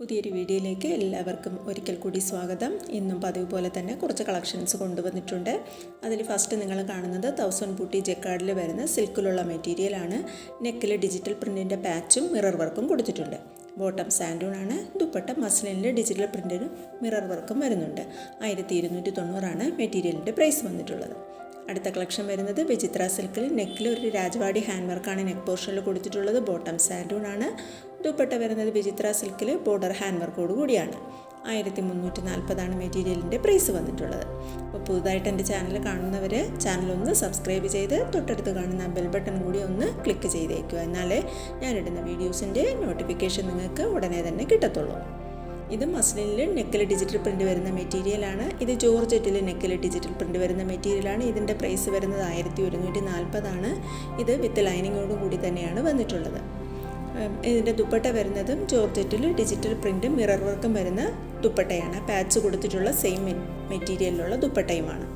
പുതിയൊരു വീഡിയോയിലേക്ക് എല്ലാവർക്കും ഒരിക്കൽ കൂടി സ്വാഗതം. ഇന്നും പതിവ് പോലെ തന്നെ കുറച്ച് കളക്ഷൻസ് കൊണ്ടുവന്നിട്ടുണ്ട്. അതിൽ ഫസ്റ്റ് നിങ്ങൾ കാണുന്നത് തൗസൻഡ് ബൂട്ടി ജെക്കാർഡിൽ വരുന്ന സിൽക്കിലുള്ള മെറ്റീരിയലാണ് നെക്കിൽ ഡിജിറ്റൽ പ്രിന്റിന്റെ പാച്ചും മിറർ വർക്കും കൊടുത്തിട്ടുണ്ട്. ബോട്ടം ആണ്. ദുപ്പട്ട മസ്ലിനിൽ ഡിജിറ്റൽ പ്രിന്റിനും മിറർ വർക്കും വരുന്നുണ്ട്. ആയിരത്തി ഇരുന്നൂറ്റി തൊണ്ണൂറാണ് മെറ്റീരിയലിന്റെ പ്രൈസ് വന്നിട്ടുള്ളത്. അടുത്ത കളക്ഷൻ വരുന്നത് വിചിത്ര സിൽക്കിൽ നെക്കിൽ ഒരു രാജവാടി ഹാൻഡ് വർക്കാണ് നെക്ക് പോർഷനിൽ കൊടുത്തിട്ടുള്ളത് ബോട്ടം സാൻഡൂൺ ആണ്. ദുപ്പട്ട വരുന്നത് വിചിത്ര സിൽക്കിൽ ബോർഡർ ഹാൻഡ് വർക്കോട് കൂടിയാണ്. ആയിരത്തി മുന്നൂറ്റി നാൽപ്പതാണ് മെറ്റീരിയലിന്റെ പ്രൈസ് വന്നിട്ടുള്ളത്. അപ്പോൾ പുതുതായിട്ട് എന്റെ ചാനൽ കാണുന്നവർ ചാനൽ ഒന്ന് സബ്സ്ക്രൈബ് ചെയ്ത് തൊട്ടടുത്ത് കാണുന്ന ബെൽ ബട്ടൺ കൂടി ഒന്ന് ക്ലിക്ക് ചെയ്തേക്കുക. എന്നാലേ ഞാനിടുന്ന വീഡിയോസിന്റെ നോട്ടിഫിക്കേഷൻ നിങ്ങൾക്ക് ഉടനെ തന്നെ കിട്ടത്തുള്ളൂ. ഇത് മസ്ലിനിൽ നെക്കിൽ ഡിജിറ്റൽ പ്രിന്റ് വരുന്ന മെറ്റീരിയലാണ്. ഇത് ജോർജറ്റിൽ നെക്കിൽ ഡിജിറ്റൽ പ്രിന്റ് വരുന്ന മെറ്റീരിയലാണ്. ഇതിന്റെ പ്രൈസ് വരുന്നത് ആയിരത്തി ഒരുന്നൂറ്റി നാൽപ്പതാണ് ഇത് വിത്ത് ലൈനിങ്ങോടും കൂടി തന്നെയാണ് വന്നിട്ടുള്ളത്. ഇതിന്റെ ദുപ്പട്ട വരുന്നതും ജോർജറ്റിൽ ഡിജിറ്റൽ പ്രിന്റും മിറർ വർക്കും വരുന്ന ദുപ്പട്ടയാണ്. പാച്ച് കൊടുത്തിട്ടുള്ള സെയിം മെറ്റീരിയലിലുള്ള ദുപ്പട്ടയുമാണ്.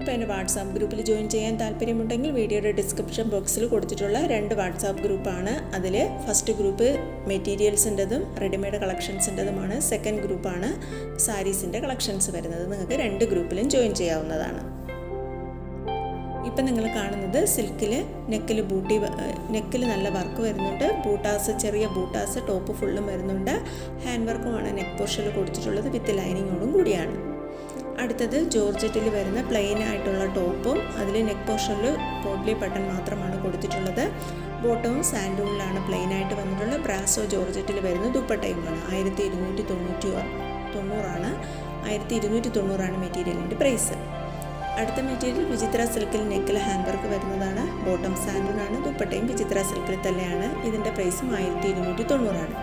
ഇപ്പോൾ എന്റെ വാട്സാപ്പ് ഗ്രൂപ്പിൽ ജോയിൻ ചെയ്യാൻ താല്പര്യമുണ്ടെങ്കിൽ വീഡിയോയുടെ ഡിസ്ക്രിപ്ഷൻ ബോക്സിൽ കൊടുത്തിട്ടുള്ള രണ്ട് വാട്സാപ്പ് ഗ്രൂപ്പാണ്. അതിൽ ഫസ്റ്റ് ഗ്രൂപ്പ് മെറ്റീരിയൽസിന്റെതും റെഡിമെയ്ഡ് കളക്ഷൻസിന്റെതുമാണ് സെക്കൻഡ് ഗ്രൂപ്പാണ് സാരീസിന്റെ കളക്ഷൻസ് വരുന്നത്. നിങ്ങൾക്ക് രണ്ട് ഗ്രൂപ്പിലും ജോയിൻ ചെയ്യാവുന്നതാണ്. ഇപ്പം നിങ്ങൾ കാണുന്നത് സിൽക്കിൽ നെക്കിൽ ബൂട്ടി നെക്കിൽ നല്ല വർക്ക് വരുന്നുണ്ട്. ബൂട്ടാസ് ചെറിയ ബൂട്ടാസ് ടോപ്പ് ഫുള്ളും വരുന്നുണ്ട്. ഹാൻഡ് വർക്കുമാണ് നെക്ക് പോർഷനിൽ കൊടുത്തിട്ടുള്ളത് വിത്ത് ലൈനിങ്ങോടും കൂടിയാണ്. അടുത്തത് ജോർജറ്റിൽ വരുന്ന പ്ലെയിൻ ആയിട്ടുള്ള ടോപ്പും അതിൽ നെക്ക് പോർഷനിൽ പോട്ട്ലി ബട്ടൺ മാത്രമാണ് കൊടുത്തിട്ടുള്ളത്. ബോട്ടവും സാൻഡൂണിലാണ് പ്ലെയിൻ ആയിട്ട് വന്നിട്ടുള്ളത്. ബ്രാസോ ജോർജറ്റിൽ വരുന്ന ദുപ്പട്ടയുമാണ്. ആയിരത്തി ഇരുന്നൂറ്റി തൊണ്ണൂറ്റി തൊണ്ണൂറാണ്. ആയിരത്തി ഇരുന്നൂറ്റി തൊണ്ണൂറാണ് മെറ്റീരിയലിന്റെ പ്രൈസ്. അടുത്ത മെറ്റീരിയൽ വിചിത്ര സിൽക്കിൽ നെക്കിൽ ഹാൻഡ് വരുന്നതാണ്. ബോട്ടം സാൻഡൂണാണ് ദുപ്പട്ടയും വിചിത്ര സിൽക്കിൽ തന്നെയാണ്. ഇതിന്റെ പ്രൈസും ആയിരത്തി ഇരുന്നൂറ്റി തൊണ്ണൂറാണ്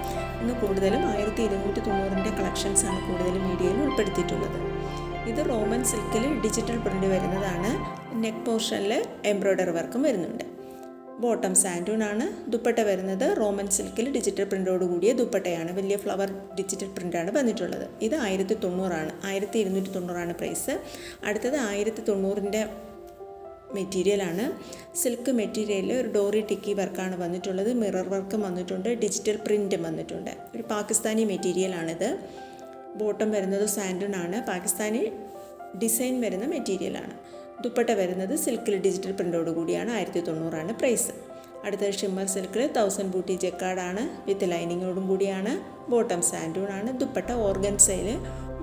ഇന്ന് കൂടുതലും ആയിരത്തി ഇരുന്നൂറ്റി തൊണ്ണൂറിന്റെ കളക്ഷൻസാണ് കൂടുതലും വീഡിയോയിൽ ഉൾപ്പെടുത്തിയിട്ടുള്ളത്. ഇത് റോമൻ സിൽക്കിൽ ഡിജിറ്റൽ പ്രിന്റ് വരുന്നതാണ്. നെക്ക് പോർഷനിൽ എംബ്രോയ്ഡറി വർക്കും വരുന്നുണ്ട്. ബോട്ടം സാൻഡൂൺ ആണ് ദുപ്പട്ട വരുന്നത്. റോമൻ സിൽക്കിൽ ഡിജിറ്റൽ പ്രിന്റോട് കൂടിയ ദുപ്പട്ടയാണ്. വലിയ ഫ്ലവർ ഡിജിറ്റൽ പ്രിന്റാണ് വന്നിട്ടുള്ളത്. ഇത് ആയിരത്തി തൊണ്ണൂറാണ് ആയിരത്തി ഇരുന്നൂറ്റി തൊണ്ണൂറാണ് പ്രൈസ്. അടുത്തത് ആയിരത്തി തൊണ്ണൂറിന്റെ മെറ്റീരിയലാണ്. സിൽക്ക് മെറ്റീരിയലിൽ ഒരു ഡോറി ടിക്കി വർക്കാണ് വന്നിട്ടുള്ളത്. മിറർ വർക്കും വന്നിട്ടുണ്ട്. ഡിജിറ്റൽ പ്രിന്റും വന്നിട്ടുണ്ട്. ഒരു പാകിസ്ഥാനി മെറ്റീരിയലാണിത്. ബോട്ടം വരുന്നത് സാൻഡൂൺ ആണ് പാകിസ്ഥാനി ഡിസൈൻ വരുന്ന മെറ്റീരിയലാണ്. ദുപ്പട്ട വരുന്നത് സിൽക്കിൽ ഡിജിറ്റൽ പ്രിന്റോട് കൂടിയാണ് ആയിരത്തി തൊണ്ണൂറാണ് പ്രൈസ്. അടുത്ത ഷിമ്മർ സിൽക്കിൽ തൗസൻഡ് ബൂട്ടി ജെക്കാർഡാണ് വിത്ത് ലൈനിങ്ങോടും കൂടിയാണ് ബോട്ടം സാൻഡൂൺ ആണ് ദുപ്പട്ട ഓർഗൻസയിൽ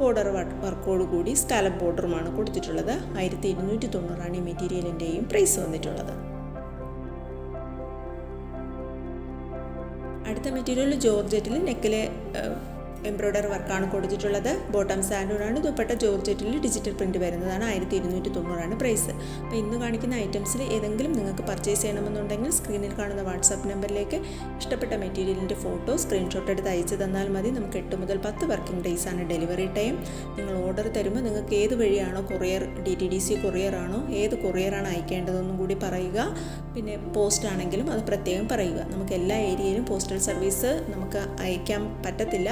ബോർഡർ വർക്കോട് കൂടി സ്കാലപ്പ് ബോർഡറുമാണ് കൊടുത്തിട്ടുള്ളത് ആയിരത്തി ഇരുന്നൂറ്റി തൊണ്ണൂറാണ് ഈ മെറ്റീരിയലിന്റെയും പ്രൈസ് വന്നിട്ടുള്ളത്. അടുത്ത മെറ്റീരിയൽ ജോർജറ്റിൽ നെക്കിൽ എംബ്രോയ്ഡറി വർക്കാണ് കൊടുത്തിട്ടുള്ളത്. ബോട്ടം സാൻഡൂണാണ്. ദുപ്പട്ട ജോർജറ്റിൽ ഡിജിറ്റൽ പ്രിന്റ് വരുന്നതാണ്. ആയിരത്തി ഇരുന്നൂറ്റി തൊണ്ണൂറാണ് പ്രൈസ്. അപ്പോൾ ഇന്ന് കാണിക്കുന്ന ഐറ്റംസിൽ ഏതെങ്കിലും നിങ്ങൾക്ക് പർച്ചേസ് ചെയ്യണമെന്നുണ്ടെങ്കിൽ സ്ക്രീനിൽ കാണുന്ന വാട്സാപ്പ് നമ്പറിലേക്ക് ഇഷ്ടപ്പെട്ട മെറ്റീരിയലിന്റെ ഫോട്ടോ സ്ക്രീൻഷോട്ട് എടുത്ത് അയച്ചു തന്നാൽ മതി. നമുക്ക് എട്ട് മുതൽ പത്ത് വർക്കിംഗ് ഡേയ്സ് ആണ് ഡെലിവറി ടൈം. നിങ്ങൾ ഓർഡർ തരുമ്പോൾ നിങ്ങൾക്ക് ഏത് വഴിയാണോ courier D T D C courier ആണോ ഏത് കൊറിയറാണ് അയക്കേണ്ടതെന്നും കൂടി പറയുക. പിന്നെ പോസ്റ്റ് ആണെങ്കിലും അത് പ്രത്യേകം പറയുക. നമുക്ക് എല്ലാ ഏരിയയിലും പോസ്റ്റൽ സർവീസ് നമുക്ക് അയക്കാൻ പറ്റത്തില്ല.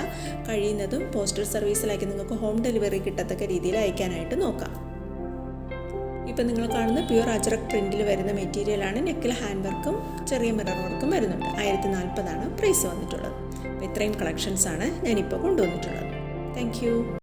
കഴിയുന്നതും പോസ്റ്റൽ സർവീസിലേക്ക് നിങ്ങൾക്ക് ഹോം ഡെലിവറി കിട്ടത്തക്ക രീതിയിൽ അയക്കാനായിട്ട് നോക്കാം. ഇപ്പം നിങ്ങൾ കാണുന്ന പ്യുവർ അജറക് പ്രിന്റിൽ വരുന്ന മെറ്റീരിയലാണ് നെക്കിൽ ഹാൻഡ് വർക്കും ചെറിയ മിറർ വർക്കും വരുന്നുണ്ട്. ആയിരത്തി നാൽപ്പതാണ് പ്രൈസ് വന്നിട്ടുള്ളത്. അപ്പോൾ ഇത്രയും കളക്ഷൻസാണ് ഞാനിപ്പോൾ കൊണ്ടുവന്നിട്ടുള്ളത്. താങ്ക്